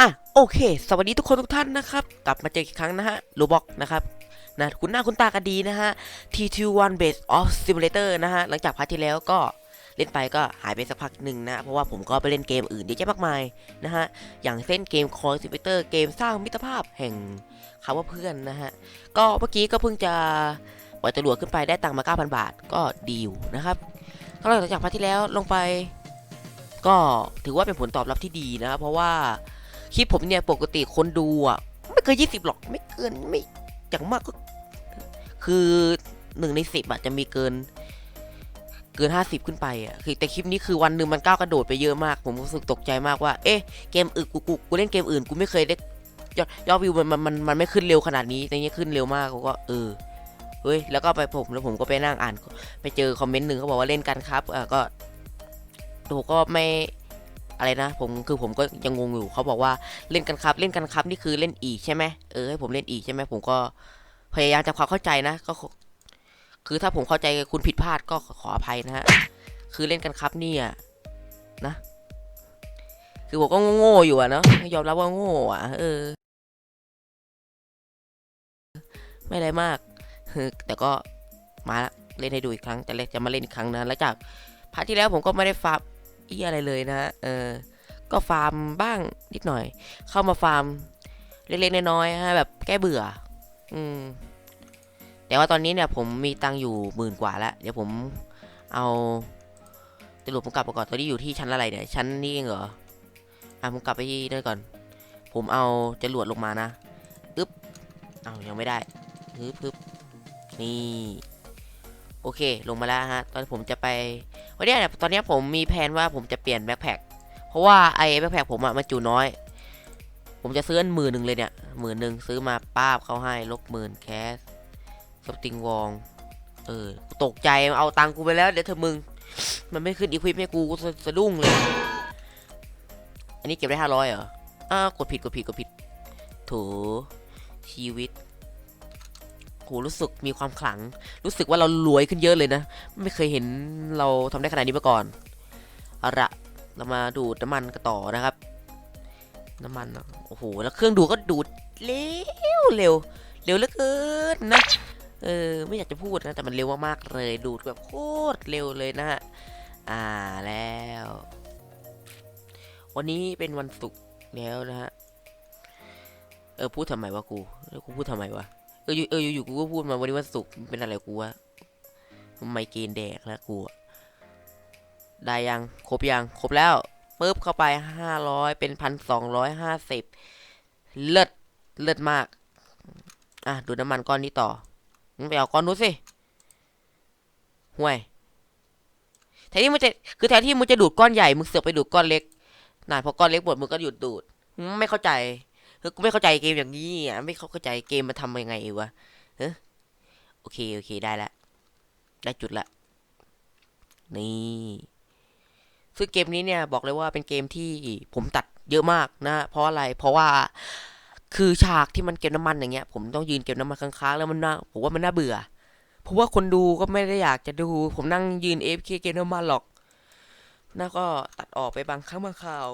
อะโอเค สวัสดีทุกคนทุกท่านนะครับ กลับมาเจออีกครั้งนะฮะโรบอกนะครับนะคุณหน้าคุณตากันดีนะฮะ T21 Base of Simulator นะฮะ หลังจากพาร์ทที่แล้วก็เล่นไปก็หายไปสักพักหนึ่งนะ เพราะว่าผมก็ไปเล่นเกมอื่นเยอะแยะมากมายนะฮะ อย่างเช่นเกม Call Simulator เกมสร้างมิตรภาพแห่งคำว่าเพื่อนนะฮะ ก็เมื่อกี้ก็เพิ่งจะปล่อยจรวดขึ้นไปได้ตังค์มา 9,000 บาทก็ดีอยู่นะครับก็หลังจากพาร์ทที่แล้วลงไป ก็ถือว่าเป็นผลตอบรับที่ดีนะเพราะว่า คลิปผมเนี่ยปกติคนดูอะไม่เกินยี่สิบหรอกไม่เกินไม่อย่างมากก็ คือหนึ่งในสิบอะจะมีเกิน เกินห้าสิบขึ้นไปอะคือแต่คลิปนี้คือวันหนึ่งมันก้าวกระโดดไปเยอะมาก ผมรู้สึกตกใจมากว่า เอ๊ะเกมอื่นกูกูกูเล่นเกมอื่นกูไม่เคยได้ยอดยอดวิวมันมันมันมันไม่ขึ้นเร็วขนาดนี้แต่นี้ขึ้นเร็วมากผมก็เออเฮ้ยแล้วก็ไปผมแล้วผมก็ไปนั่งอ่าน ไปเจอคอมเมนต์หนึ่งเขาบอกว่าเล่นกันครับอ่าก็ผมก็ไม่ อะไรนะ ผมคือผมก็ยังงงอยู่เขาบอกว่าเล่นกันครับ เล่นกันครับนี่คือเล่นอีกใช่ไหมเออให้ผมเล่นอีกใช่ไหมผมก็พยายามจะความเข้าใจนะ ก็ คือถ้าผมเข้าใจคุณผิดพลาดก็ขออภัยนะฮะคือเล่นกันครับเนี่ยนะ คือผมก็โง่ๆอยู่อะเนาะยอมรับว่าโง่อะเออ ไม่อะไรมากแต่ก็มาละเล่นให้ดูอีกครั้งแต่เล็กจะมาเล่นอีกครั้งนะแล้วจากพาร์ทที่แล้วผมก็ไม่ได้ฟาร์ อีอะไรเลยนะฮะ เออ ก็ฟาร์มบ้างนิดหน่อย เข้ามาฟาร์มเล็กๆน้อยๆฮะแบบแก้เบื่อ อืม แต่ว่าตอนนี้เนี่ยผมมีตังค์อยู่หมื่นกว่าแล้ว เดี๋ยวผมเอาจะหลุดผมกลับมาก่อนตอนนี้อยู่ที่ชั้นอะไรเนี่ย ชั้นนี้เองเหรอ อะผมกลับไปที่นั่นก่อน ผมเอาจรวดลงมานะอึ๊บเอายังไม่ได้ฮึบฮึบนี่ โอเค ลงมาแล้วฮะ ตอนผมจะไป วันนี้เนี่ยตอนนี้ผมมีแผนว่าผมจะเปลี่ยนแบ็คแพคเพราะว่าไอ้แบ็คแพคผมอะมันจุน้อย ผมจะซื้ออันหมื่นหนึ่งเลยเนี่ยหมื่นหนึ่งซื้อมาป้าบเขาให้ลบหมื่นแคสสติงวองเออตกใจเอาตังค์กูไปแล้วเดี๋ยวเธอมึง มันไม่ขึ้นอีควิปให้กูกูสะสะดุ้งเลย อันนี้เก็บได้ห้าร้อยเหรออ้ากดผิดกดผิดกดผิดโถชีวิต โหรู้สึกมีความขลัง รู้สึกว่าเรารวยขึ้นเยอะเลยนะ ไม่เคยเห็นเราทำได้ขนาดนี้มาก่อนเอาละเรามาดูดน้ำมันกันต่อนะครับ น้ำมันโอ้โหแล้วเครื่องดูก็ดูดเร็วเร็วเร็วเหลือเกินนะเออไม่อยากจะพูดนะแต่มันเร็วมากๆเลยดูดแบบโคตรเร็วเลยนะฮะอ่าแล้ว วันนี้เป็นวันศุกร์แล้วนะฮะเออพูดทำไมวะกูแล้วกูพูดทำไมวะ เอออยู่เอออยู่ๆกูก็พูดมาวันนี้วันศุกร์เป็นอะไรกูวะไมเกรนแดกแล้วกูได้ยังครบยังครบแล้วปุ๊บเข้าไปห้าร้อยเป็นพันสองร้อยห้าสิบเลิศเลิศมาก อะดูน้ำมันก้อนนี้ต่อมึงไปเอาก้อนนู้นสิห่วยแทนที่มึงจะคือแทนที่มึงจะดูดก้อนใหญ่มึงเสือกไปดูดก้อนเล็กน่ะพอก้อนเล็กหมดมึงก็หยุดดูด ไม่เข้าใจ คือกูไม่เข้าใจเกมอย่างนี้อะไม่เข้าใจเกมมันทำยังไงวะเฮ้โอเคโอเคได้ละได้จุดละนี่ซึ่งเกมนี้เนี่ยบอกเลยว่าเป็นเกมที่ผมตัดเยอะมากนะ เพราะอะไรเพราะว่าคือฉากที่มันเก็บน้ำมันอย่างเงี้ย ผมต้องยืนเก็บน้ำมันค้างๆแล้วมันน่าผมว่ามันน่าเบื่อเพราะว่าคนดูก็ไม่ได้อยากจะดู ผมนั่งยืนเอฟเคเก็บน้ำมันหรอกน่าก็ตัดออกไปบางครั้งบางคราว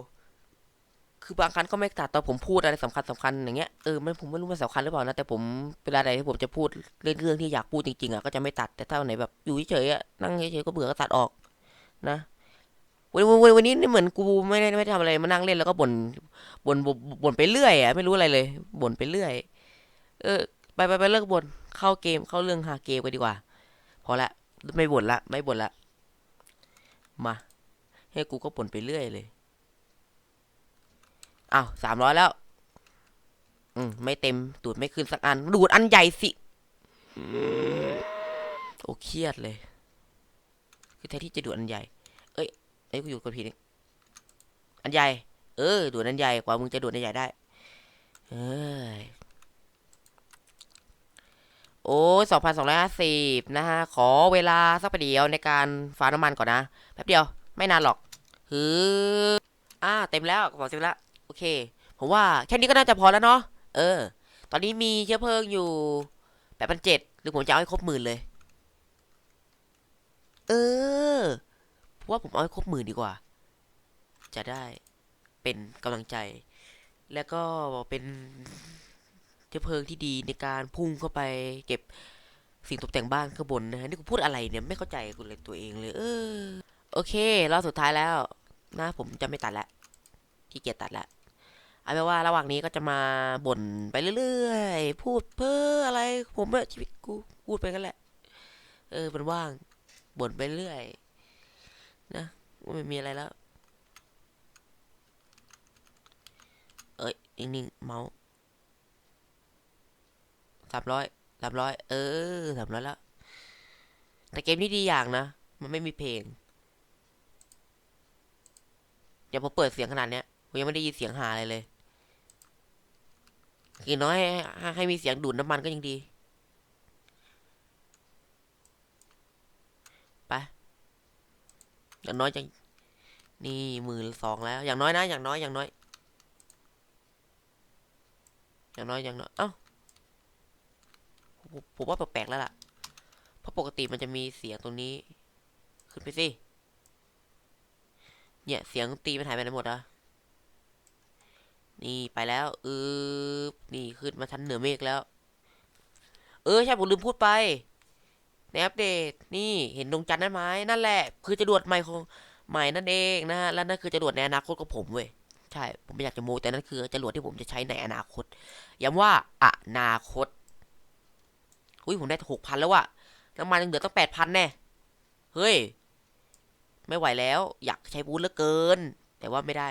คือบางครั้งก็ไม่ตัดตอนผมพูดอะไรสำคัญสำคัญอย่างเงี้ยเออไม่ผมไม่รู้มันสำคัญหรือเปล่านะแต่ผมเวลาใดที่ผมจะพูดเรื่องเรื่องที่อยากพูดจริงๆอะก็จะไม่ตัดแต่ถ้าวันไหนแบบอยู่เฉยๆอะนั่งเฉยๆก็เบื่อก็ตัดออกนะวันวันวันนี้นี่เหมือนกูไม่ได้ไม่ได้ทำอะไรมานั่งเล่นแล้วก็บ่นบ่นบ่นบ่นไปเรื่อยอะไม่รู้อะไรเลยบ่นไปเรื่อย เออ ไปไปไปเลิกบ่นเข้าเกมเข้าเรื่องหาเกมกันดีกว่า พอละไม่บ่นละ ไม่บ่นละมาให้กูก็บ่นไปเรื่อยเลย อ้าวสามร้อยแล้ว อืมไม่เต็มดูดไม่ขึ้นสักอัน ดูดอันใหญ่สิโอ้เครียดเลย คือแทนที่จะดูดอันใหญ่ เอ้ยเอ้ยกูอยู่กับผิดอีกอันใหญ่ เออ ดูดอันใหญ่กว่ามึงจะดูดอันใหญ่ได้ เอ้ยโอ้สองพันสองร้อยห้าสิบนะฮะ ขอเวลาสักประเดี๋ยวในการฟาน้ำมันก่อนนะ แป๊บเดียว ไม่นานหรอก ฮืออ่า เต็มแล้วบอกเต็มแล้ว อเคผมว่าแค่นี้ก็น่าจะพอแล้วเนาะเออ ตอนนี้มีเชื้อเพลิงอยู่แปดพันเจ็ดหรือผมจะเอาให้ครบหมื่นเลย เออว่าผมเอาให้ครบหมื่นดีกว่า จะได้เป็นกำลังใจ แล้วก็เป็นเชื้อเพลิงที่ดีในการพุ่งเข้าไป เก็บสิ่งตกแต่งบ้านข้างบนนะฮะนี่กูพูดอะไรเนี่ยไม่เข้าใจกูเลยตัวเองเลย เออ โอเครอบสุดท้ายแล้ว นะ ผมจะไม่ตัดละขี้เกียจตัดละ เอาเป็นว่าระหว่างนี้ก็จะมาบ่นไปเรื่อยๆ พูดเพ้ออะไรผมอะชีวิตกูพูดไปกันแหละ เออมันว่างบ่นไปเรื่อยนะไม่มีอะไรแล้ว เอ้ยนิ่งๆเมาส์สามร้อยสามร้อยเออสามร้อยแล้ว แต่เกมนี้ดีอย่างนะ มันไม่มีเพลงเดี๋ยวผมเปิดเสียงขนาดเนี้ยผมยังไม่ได้ยินเสียงหาอะไรเลย อย่างน้อยให้ให้มีเสียงดูดน้ำมันก็ยังดี ไปอย่างน้อยจะนี่หมื่นสองแล้ว อย่างน้อยนะ อย่างน้อยอย่างน้อย อย่างน้อยอย่างน้อยเอ้าผมว่าแปลกๆแล้วล่ะ เพราะปกติมันจะมีเสียงตรงนี้ ขึ้นไปสิ เนี่ยเสียงตีมันหายไปไหนหมดอะ นี่ไปแล้วเออนี่ขึ้นมาชั้นเหนือเมฆแล้ว เออใช่ผมลืมพูดไปในอัปเดตนี่เห็นดวงจันทร์นั่นไหมนั่นแหละ คือจรวดใหม่ของใหม่นั่นเองนะฮะแล้วนั่นคือจรวดในอนาคตของผมเว้ยใช่ผมไม่อยากจะโมแต่นั่นคือจรวดที่ผมจะใช้ในอนาคตย้ำว่าอนาคตอุ้ยผมได้หกพันแล้วอะน้ำมันยังเหลือตั้งแปดพันแน่เฮ้ย ไม่ไหวแล้ว อยากใช้บูธเหลือเกิน แต่ว่าไม่ได้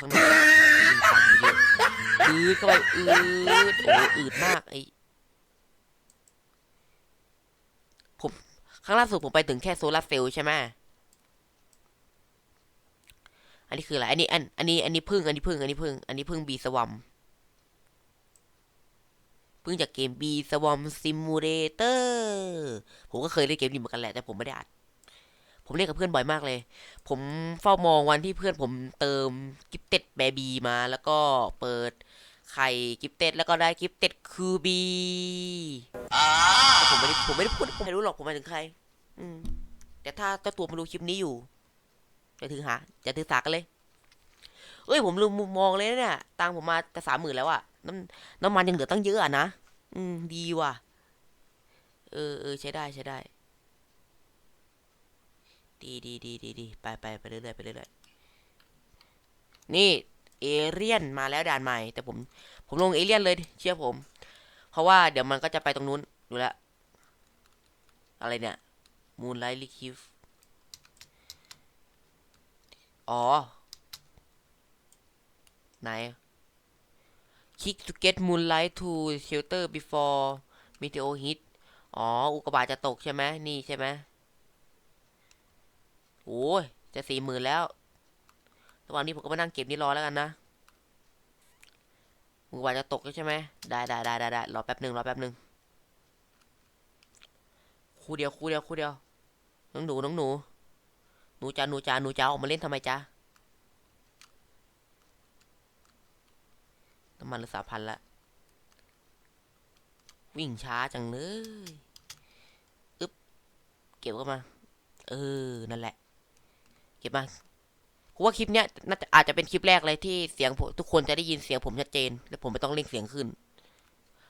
ของทั้งหมดอืดเข้าไปอืดโอ้อืดมากไอผมครั้งล่าสุดผมไปถึงแค่โซลาร์เซลล์ใช่ไหมอันนี้คืออะไร อันนี้อัน อันนี้ อันนี้พึ่ง อันนี้พึ่ง อันนี้พึ่ง อันนี้พึ่งบีสวัมพิ่งจากเกม B Swarm Simulator ผมก็เคยเล่นเกมนี้เหมือนกันแหละ แต่ผมไม่ได้อัด ผมเล่นกับเพื่อนบ่อยมากเลย ผมเฝ้ามองวันที่เพื่อนผมเติมกิฟเต็ดแบบีมาแล้วก็เปิดไข่กิฟเต็ดแล้วก็ได้กิฟเต็ดคูบีแต่ผมไม่ได้ผมไม่ได้พูดผมไม่รู้หรอกผมหมายถึงใคร อืมแต่ถ้าเจ้าตัวมาดูคลิปนี้อยู่จะถือหาจะถือสากันเลย เอ้ยผมลืมมุมมองเลยนะเนี่ยตังค์ผมมาจะสามหมื่นแล้วอะน้ำน้ำมันยังเหลือตั้งเยอะอะนะอืมดีว่ะ เออเออใช้ได้ใช้ได้ ดีดีดีดีดีไปไปไปเรื่อยๆไปเรื่อยๆนี่เอเรียนมาแล้วด่านใหม่ แต่ผมผมลงเอเรียนเลยเชื่อผม เพราะว่าเดี๋ยวมันก็จะไปตรงนู้นดูแลอะไรเนี่ยมูนไลท์ลิคิฟอ๋อ ไหน Kick to get moonlight to shelter before meteor hit อ๋อ อุกกาบาตจะตกใช่ไหมนี่ใช่ไหม โอ้ยจะสี่หมื่นแล้ว ระหว่างนี้ผมก็มานั่งเก็บนี่รอแล้วกันนะอุกกาบาจะตกใช่ไหมได้ได้ได้ได้ได้รอแป๊บหนึ่งรอแป๊บหนึ่งคู่เดียวคู่เดียวคู่เดียว น้องหนูน้องหนู หนูจ้าหนูจ้าหนูจ้าออกมาเล่นทำไมจ้าน้ำมันเหลือสามพันละวิ่งช้าจังเลย อึ๊บ เก็บเข้ามา เออ นั่นแหละ เก็บมาผมว่าคลิปเนี้ยน่าจะอาจจะเป็นคลิปแรกเลยที่เสียงผมทุกคนจะได้ยินเสียงผมชัดเจน และผมไม่ต้องเร่งเสียงขึ้น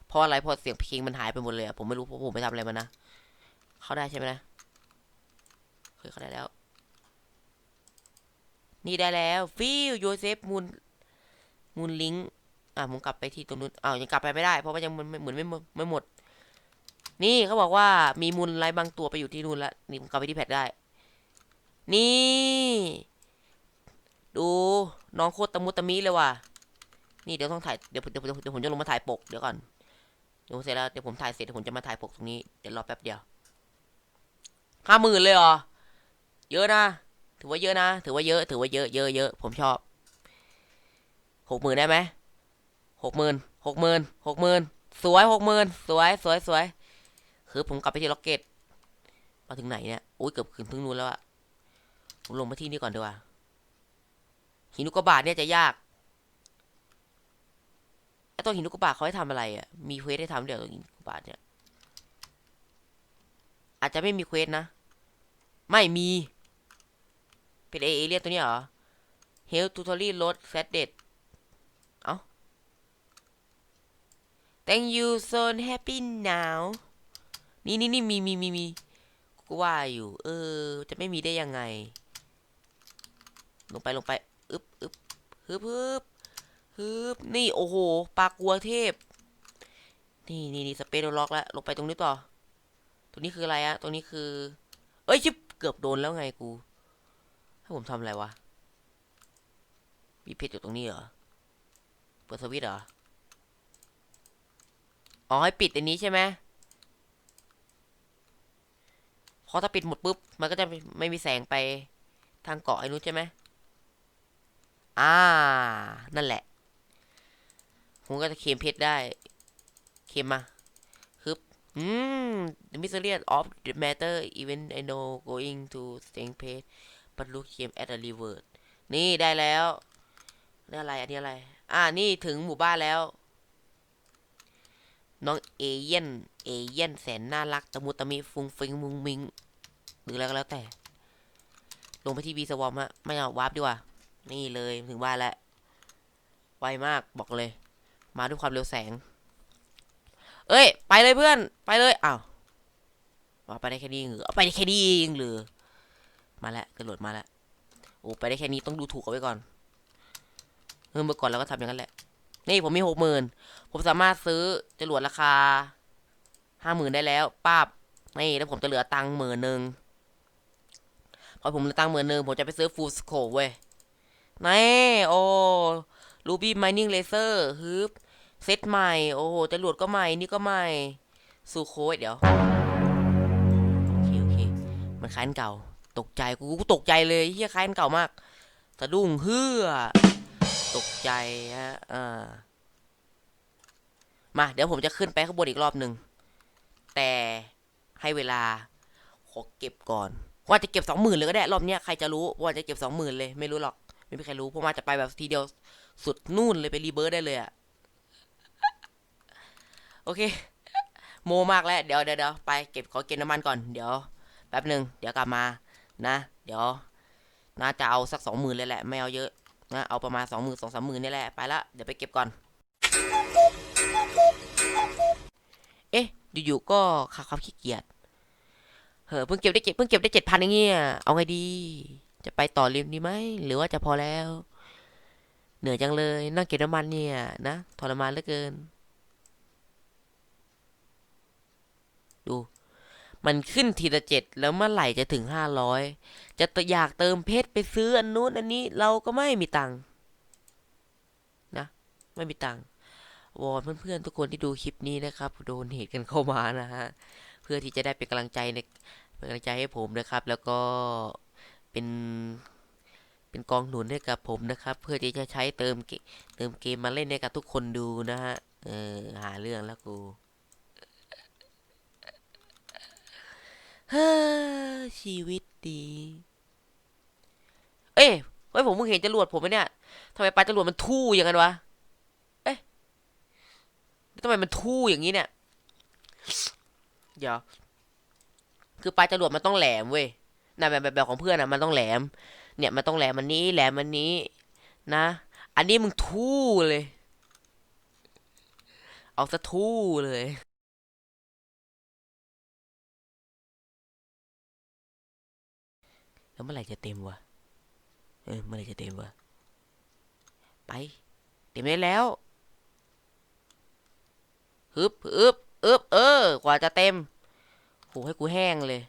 เพราะอะไรเพราะเสียงพิงมันหายไปหมดเลยอะผมไม่รู้เพราะผมไปทำอะไรมานะ เข้าได้ใช่ไหมนะเคยเข้าได้แล้ว นี่ได้แล้วฟิวโยเซฟมูนมูนลิงอะผมกลับไปที่ตรงนู้นอ้าวยังกลับไปไม่ได้ เพราะว่ายังมันเหมือนไม่หมดไม่หมด นี่เขาบอกว่ามีมูลไลท์บางตัวไปอยู่ที่นู่นและนี่ผมกลับไปที่แพทได้ นี่ ดูน้องโคตรตะมุตะมิเลยว่ะ นี่เดี๋ยวต้องถ่ายเดี๋ยวเดี๋ยวเดี๋ยวเดี๋ยวผมจะลงมาถ่ายปก เดี๋ยวก่อน เดี๋ยวเสร็จแล้ว เดี๋ยวผมถ่ายเสร็จเดี๋ยวผมจะมาถ่ายปกตรงนี้ เดี๋ยวรอแป๊บเดียวห้าหมื่นเลยเหรอ เยอะนะ ถือว่าเยอะนะ ถือว่าเยอะ ถือว่าเยอะ เยอะเยอะ ผมชอบหกหมื่นได้ไหมหกหมื่นหกหมื่นหกหมื่นสวยหกหมื่นสวย สวยสวย คือผมกลับไปที่ล็อกเก็ตมาถึงไหนเนี่ย อุ้ยเกือบถึงถึงนู้นแล้วอะ ผมลงมาที่นี่ก่อนดีกว่า หินอุกกาบาตเนี่ยจะยากไอ้ตัวหินอุกกาบาตเขาให้ทำอะไรอะมีเควสให้ทำเดี๋ยวตัวหินอุกกาบาตเนี่ย อาจจะไม่มีเควสนะ ไม่มี เป็นเอเอเลียนตัวนี้เหรอ เฮ Health Tutorial Load Set d e d เอ้า Thank you so happy now นี่นี่นี่มีมีมีมีกูว่าอยู่ เออ จะไม่มีได้ยังไง ลงไปลงไปอึบอึบฮึบฮึบฮึบนี่โอ้โหปลากัวเทพ นี่นี่นี่สเปโดล็อกแล้วลงไปตรงนี้ต่อ ตรงนี้คืออะไรอะตรงนี้คือ เอ้ยชิบเกือบโดนแล้วไงกู ให้ผมทำอะไรวะ มีเพชรอยู่ตรงนี้เหรอ เปิดสวิตช์เหรอ อ๋อให้ปิดอันนี้ใช่ไหมเพราะถ้าปิดหมดปุ๊บ มันก็จะไม่ไม่มีแสงไปทางเกาะไอ้นู้นใช่ไหม อ่า นั่นแหละ ผมก็จะเคมเพชรได้ เคมมาฮึบอืม the mystery of the matter even I know going to staying page but look came at a river นี่ได้แล้วนี่อะไร อันนี้อะไร อ่า นี่ถึงหมู่บ้านแล้ว น้องเอเย่น เอเย่นแสนน่ารัก ตะมุตะมิฟุงฟิงมุงมิงหรืออะไรก็แล้วแต่ ลงไปที่บีสวอมฮะ ไม่เอาวาร์ปดีกว่า นี่เลยถึงบ้านแล้ว ไวมากบอกเลย มาด้วยความเร็วแสง เอ้ย ไปเลยเพื่อน ไปเลยอ้าวว่าไปได้แค่นี้เหรอไปได้แค่นี้เองหรือมาแล้วจรวดมาแล้วโอ้ไปได้แค่นี้ต้องดูถูกเอาไว้ก่อนเมื่อก่อนเราก็ทำอย่างนั้นแหละ นี่ผมมีหกหมื่นผมสามารถซื้อจรวดราคาห้าหมื่นได้แล้วป้าบนี่แล้วผมจะเหลือตังค์หมื่นหนึ่งพอผมเหลือตังค์หมื่นหนึ่งผมจะไปซื้อฟูลสโคเว้ย นี่โอ้รูบี้ไมนิ่งเลเซอร์ฮึบเซตใหม่ โอ้โหจรวดก็ใหม่ นี่ก็ใหม่ สูโค้ดเดี๋ยว โอเค โอเค มันคล้ายอันเก่า ตกใจ กูกูตกใจเลยเฮียคล้ายอันเก่ามากสะดุ้งเฮือตกใจฮะอ่ามา เดี๋ยวผมจะขึ้นไปข้างบนอีกรอบหนึ่ง แต่ให้เวลา ขอเก็บก่อน ว่าจะเก็บสองหมื่นเลยก็ได้ รอบเนี้ยใครจะรู้ว่าจะเก็บสองหมื่นเลย ไม่รู้หรอก ไม่มีใครรู้เพราะว่าจะไปแบบทีเดียวสุดนู่นเลยไปรีเบิร์ดได้เลยอะโอเค โมมากแล้วเดี๋ยวเดี๋ยวเดี๋ยวไปเก็บขอเก็บน้ำมันก่อนเดี๋ยวแป๊บหนึ่งเดี๋ยวกลับมานะ เดี๋ยวน่าจะเอาสักสองหมื่นเลยแหละไม่เอาเยอะนะเอาประมาณสองหมื่นสองสามหมื่นนี่แหละไปละเดี๋ยวไปเก็บก่อน เอ๊ะอยู่ๆก็ขาดความขี้เกียจเฮ้อเพิ่งเก็บได้เจ็ดเพิ่งเก็บได้เจ็ดพันอย่างเงี้ยเอาไงดี จะไปต่อรียมดีไหม หรือว่าจะพอแล้ว เหนื่อยจังเลย นั่งเก็บน้ำมันเนี่ยนะทรมานเหลือเกิน ดู มันขึ้นทีละเจ็ดแล้วเมื่อไหร่จะถึงห้าร้อยจะอยากเติมเพชรไปซื้ออันนู้นอันนี้เราก็ไม่มีตังค์นะ ไม่มีตังค์วอนเพื่อนๆทุกคนที่ดูคลิปนี้นะครับ โดนเหตุกันเข้ามานะฮะ เพื่อที่จะได้เป็นกำลังใจในเป็นกำลังใจให้ผมนะครับ แล้วก็ เป็นเป็นกองหนุนให้กับผมนะครับ เพื่อที่จะใช้เติมเติมเกมมาเล่นให้กับทุกคนดูนะฮะเออหาเรื่องแล้วกูเฮ้อชีวิตดี เอ้ยเฮ้ยผมเพิ่งเห็นจรวดผมไหมเนี่ยทำไมปลาจรวดมันทู่อย่างนั้นวะเอ๊ะทำไมมันทู่อย่างนี้เนี่ยเดี๋ยวคือปลาจรวดมันต้องแหลมเว้ย นะแบบแบบของเพื่อนอะมันต้องแหลม เนี่ยมันต้องแหลมอันนี้แหลมอันนี้นะ อันนี้มึงทู่เลย เอาซะทู่เลยแล้วเมื่อไหร่จะเต็มวะ เออเมื่อไหร่จะเต็มวะ ไป เต็มได้แล้วฮึบฮึบอึบเออ กว่าจะเต็มโหให้กูแห้งเลย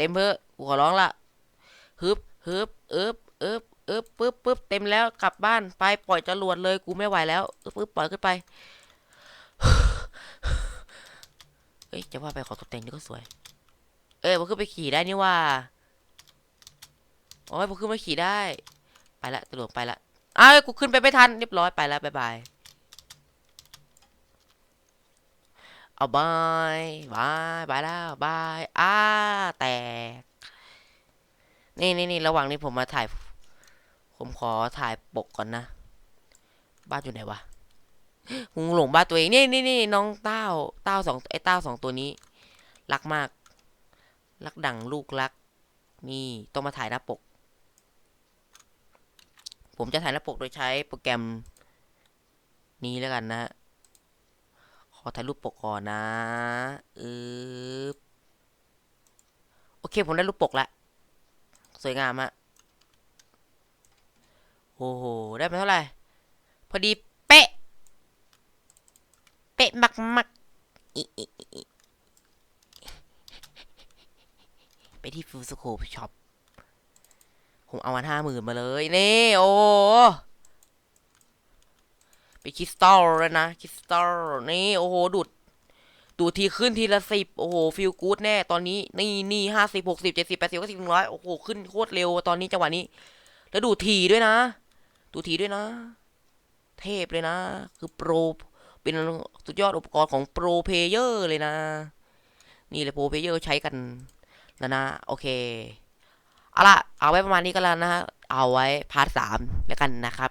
เต็มเพอกูขอร้องละฮึบฮึบอึบอึบอึบปึ๊บปึ๊บเต็มแล้วกลับบ้านไปปล่อยจรวดเลยกูไม่ไหวแล้วอึบอึบปล่อยขึ้นไปเอ้ยจะว่าไปขอตกแต่งนี่ก็สวย เอ้ยมันขึ้นไปขี่ได้นี่ว่าโอ้ยผมขึ้นมาขี่ได้ ไปละตำรวจไปละอ้าวกูขึ้นไปไม่ทันเรียบร้อยไปละบายบาย เอาบายบายบายแล้วบายอ้าแตก นี่นี่นี่ระหว่างนี้ผมมาถ่าย ผมขอถ่ายปกก่อนนะ บ้านอยู่ไหนวะหงหลงบ้านตัวเอง นี่นี่นี่น้องเต้า เต้าสองไอ้เต้าสองตัวนี้ รักมาก รักดังลูกรัก นี่ต้องมาถ่ายหน้าปก ผมจะถ่ายหน้าปกโดยใช้โปรแกรมนี้แล้วกันนะ ขอถ่ายรูปปกก่อนนะอืบโอเค ผมได้รูปปกแล้วสวยงามอะโอ้โห ได้มาเท่าไหร่ พอดีเป๊ะ เป๊ะมักมักไปที่ฟูสโคปช็อป ผมเอาวันห้าหมื่นมาเลย นี่ โอ้ ไปคริสตัลเลยนะคริสตัลนี่โอ้โหดูดดูทีขึ้นทีละสิบโอ้โหฟิลกู๊ดแน่ตอนนี้นี่นี่ห้าสิบหกสิบเจ็ดสิบแปดสิบเก้าสิบหนึ่งร้อยโอ้โหขึ้นโคตรเร็วตอนนี้จังหวะนี้ แล้วดูทีด้วยนะ ดูทีด้วยนะ เทพเลยนะ คือโปรเป็นสุดยอดอุปกรณ์ของโปรเพเยอร์เลยนะ นี่เลยโปรเพเยอร์ใช้กันแล้วนะโอเคเอาละเอาไว้ประมาณนี้ก็แล้วนะเอาไว้พาร์ทสามแล้วกันนะครับ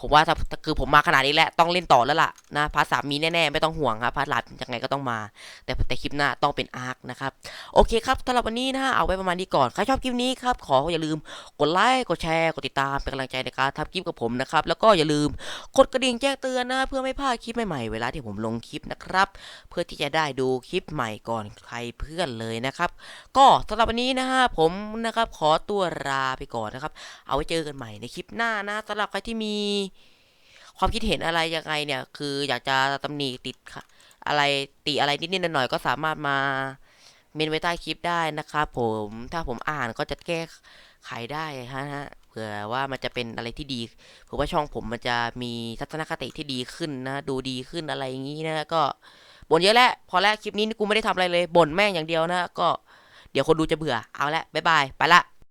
ผมว่าถ้าคือผมมาขนาดนี้แล้วต้องเล่นต่อแล้วล่ะนะพาร์ทสามมีแน่ๆไม่ต้องห่วงครับพาร์ทหลักยังไงก็ต้องมา แต่แต่คลิปหน้าต้องเป็นอาร์คนะครับโอเคครับสำหรับวันนี้นะฮะเอาไว้ประมาณนี้ก่อนใครชอบคลิปนี้ครับขออย่าลืมกดไลค์กดแชร์กดติดตามเป็นกำลังใจในการทำคลิปกับผมนะครับแล้วก็อย่าลืมกดกระดิ่งแจ้งเตือนนะเพื่อไม่พลาดคลิปใหม่ๆเวลาที่ผมลงคลิปนะครับเพื่อที่จะได้ดูคลิปใหม่ก่อนใครเพื่อนเลยนะครับก็สำหรับวันนี้นะฮะผมนะครับขอตัวลาไปก่อนนะครับ เอาไว้เจอกันใหม่ในคลิปหน้านะสำหรับใครที่มีความคิดเห็นอะไรยังไงเนี่ย คืออยากจะตำหนิติดค่ะ อะไรติอะไรนิดๆหน่อยๆก็สามารถมาเมนไว้ใต้คลิปได้นะครับผมถ้าผมอ่านก็จะแก้ไขได้ฮะฮะเผื่อว่ามันจะเป็นอะไรที่ดีเผื่อว่าช่องผมมันจะมีทัศนคติที่ดีขึ้นนะ ดูดีขึ้นอะไรอย่างนี้นะก็บ่นเยอะแล้วพอแล้วคลิปนี้กูไม่ได้ทำอะไรเลยบ่นแม่งอย่างเดียวนะ ก็เดี๋ยวคนดูจะเบื่อเอาละบ๊ายบายไปละ